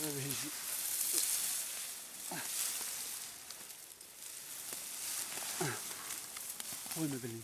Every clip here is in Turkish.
Evet. Oyunu bilin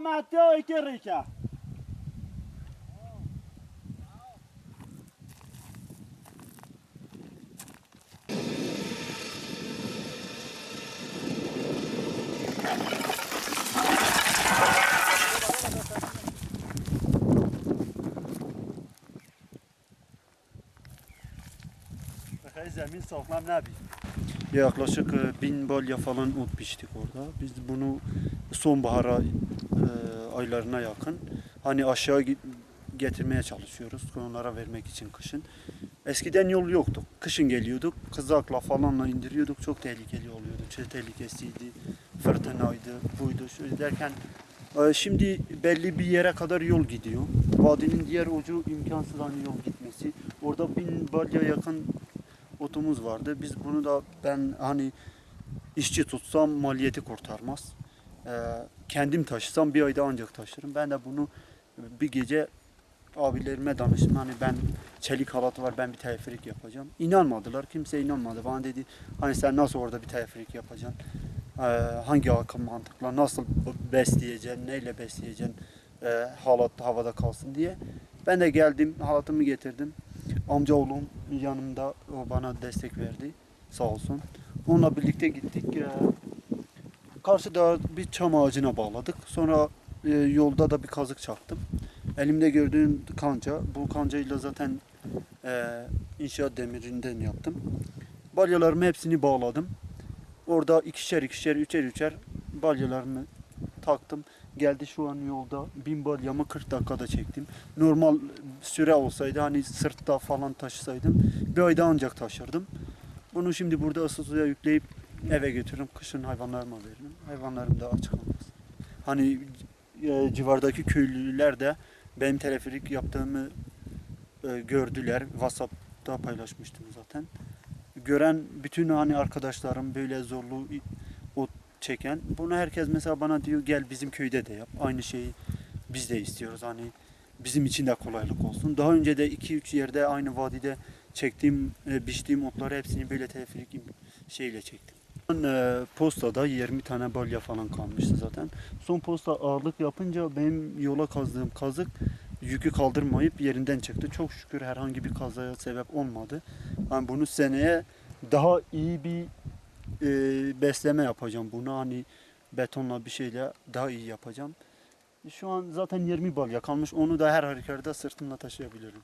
Matou e que rica! Zemin sağlam ne bileyim. Yaklaşık e, bin balya falan ot biçtik orada. Biz bunu sonbahara e, aylarına yakın hani aşağı getirmeye çalışıyoruz onlara vermek için kışın. Eskiden yol yoktu. Kışın geliyorduk. Kızakla falanla indiriyorduk. Çok tehlikeli oluyordu. Çığ tehlikesiydi. Fırtınaydı. Buydu. Şöyle derken e, şimdi belli bir yere kadar yol gidiyor. Vadinin diğer ucu imkansız hani yol gitmesi. Orada bin balya yakın otumuz vardı. Biz bunu da ben hani işçi tutsam maliyeti kurtarmaz. Ee, kendim taşısam bir ayda ancak taşırım. Ben de bunu bir gece abilerime danıştım. Hani ben çelik halatı var ben bir teleferik yapacağım. İnanmadılar. Kimse inanmadı. Bana dedi hani sen nasıl orada bir teleferik yapacaksın? Ee, hangi akım mantıkla nasıl besleyeceksin? Neyle besleyeceksin? Ee, halat havada kalsın diye. Ben de geldim halatımı getirdim. Amcaoğlum yanımda o bana destek verdi. Sağ olsun. Onunla birlikte gittik. Ee, Karşıda bir çam ağacına bağladık. Sonra e, yolda da bir kazık çaktım. Elimde gördüğün kanca. Bu kancayla zaten e, inşaat demirinden yaptım. Balyalarımı hepsini bağladım. Orada ikişer ikişer, üçer üçer balyalarımı taktım. Geldi şu an yolda bin balyamı 40 dakikada çektim. Normal süre olsaydı hani sırtta falan taşısaydım bir ayda ancak taşırdım. Bunu şimdi burada ısı suya yükleyip eve götürürüm. Kışın hayvanlarıma veririm. Hayvanlarım da aç kalmaz. Hani e, civardaki köylüler de benim teleferik yaptığımı e, gördüler. WhatsApp'ta paylaşmıştım zaten. Gören bütün hani arkadaşlarım böyle zorlu çeken. Bunu herkes mesela bana diyor gel bizim köyde de yap. Aynı şeyi biz de istiyoruz. Hani bizim için de kolaylık olsun. Daha önce de 2-3 yerde aynı vadide çektiğim, e, biçtiğim otları hepsini böyle teleferik şeyle çektim. Ben, e, postada 20 tane balya falan kalmıştı zaten. Son posta ağırlık yapınca benim yola kazdığım kazık yükü kaldırmayıp yerinden çıktı. Çok şükür herhangi bir kazaya sebep olmadı. Yani bunu seneye daha iyi bir e, besleme yapacağım. Bunu hani betonla bir şeyle daha iyi yapacağım. Şu an zaten 20 balya kalmış. Onu da her halükarda sırtımla taşıyabilirim.